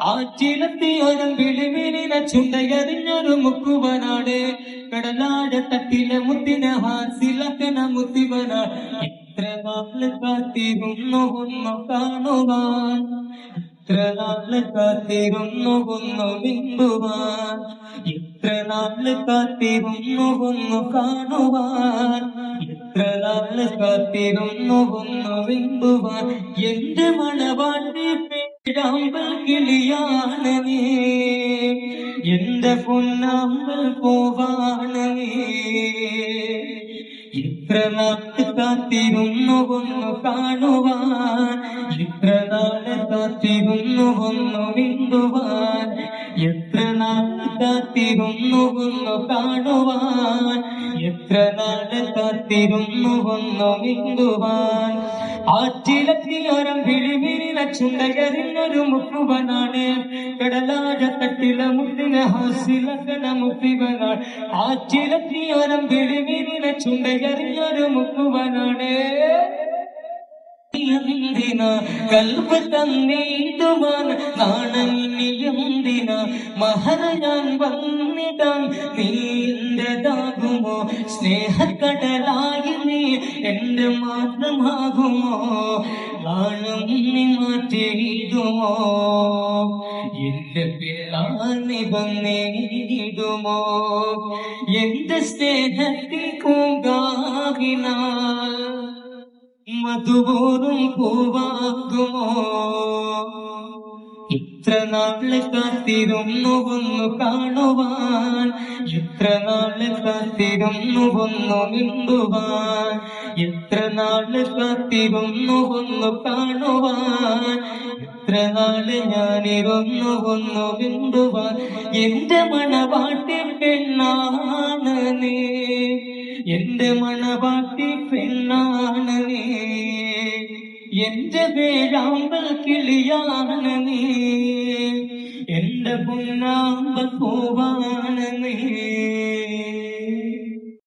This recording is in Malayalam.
ആറ്റിലെത്തിയൊരം വിളിവിനില ചുണ്ടയറിഞ്ഞൊരു മുക്കുവനാട്. കടലാട തട്ടിലെ മുത്തിന ഹാസിലക്കന മുത്തിവന ഇത്ര നാൾ കാത്തിരുന്നു ഒന്നു കാണുവാൻ? ഇത്ര നാൾ കാത്തിരുന്നു ഒന്നു വിമ്പുവാൻ ഇത്ര നാൾ കാത്തിരുന്നു ഒന്നു കാണുവാൻ? ഇത്ര നാൾ കാത്തിരുന്നു ഒന്നു വിമ്പുവാൻ എന്റെ മണവാട്ടി പേരാമ്പൽ കിളിയാണ് നീ എന്റെ പൊന്നാമ്പൽ പോവാണ് നീ ഇത്ര നാട്ട് കാത്തിരുന്നു ഒന്ന് കാണുവാൻ. ഇത്ര നാൾ കാത്തിരുന്നു ഒന്ന് വിണ്ടുവാൻ എത്ര നാട്ട് കാത്തിരുന്നു ഒന്ന് കാണുവാൻ. എത്ര നാൾ കാത്തിരുന്നു ഒന്ന് വിണ്ടുവാൻ ആറ്റിലെത്തിയോരം വിളിവിരിന ചുണ്ടകരിഞ്ഞൊരു മുക്കുവനാണ് കടലാഴ തട്ടില മുത്തിന ഹാസിലകന മുത്തിവനാണ് ആറ്റിലെത്തിയോരം വിളിവിരിന ചുണ്ടകരിഞ്ഞൊരു മുക്കുവനാണ്. എന്തിന കൽബ് തന്നിടുവാൻ നാണമിനി എന്തിന മഹർ ഞാൻ വന്നിടാൻ നീണ്ടതാകുമോ സ്നേഹക്കടലായി നീ എന്റെ മാത്രമാകുമോ നാണം നീ മാറ്റിയിടുമോ എന്റെ പിള്ളാനി വന്നിടുമോ എന്റെ സ്നേഹത്തിൽ പൂങ്കാകിനാൽ മധുപോറും പൂവാകുമോ? ഇത്ര നാൾ കാത്തിരുന്നു ഒന്നു കാണുവാൻ? എത്ര നാൾ കാത്തിരുന്നു ഒന്നു മിണ്ടുവാൻ? എത്ര നാൾ കാത്തിരുന്നു ഒന്നു കാണുവാൻ? എത്ര നാൾ ഞാനിരുന്നു ഒന്നു മിണ്ടുവാൻ? എന്റെ മണവാട്ടി പെണ്ണാണ് എന്റെ മണവാട്ടി പെണ്ണാണ് നീ. എന്റെ വേഴാമ്പൽ കിളിയാണ് നീ. എന്റെ പൊന്നാമ്പൽ പൂവാണ് നീ.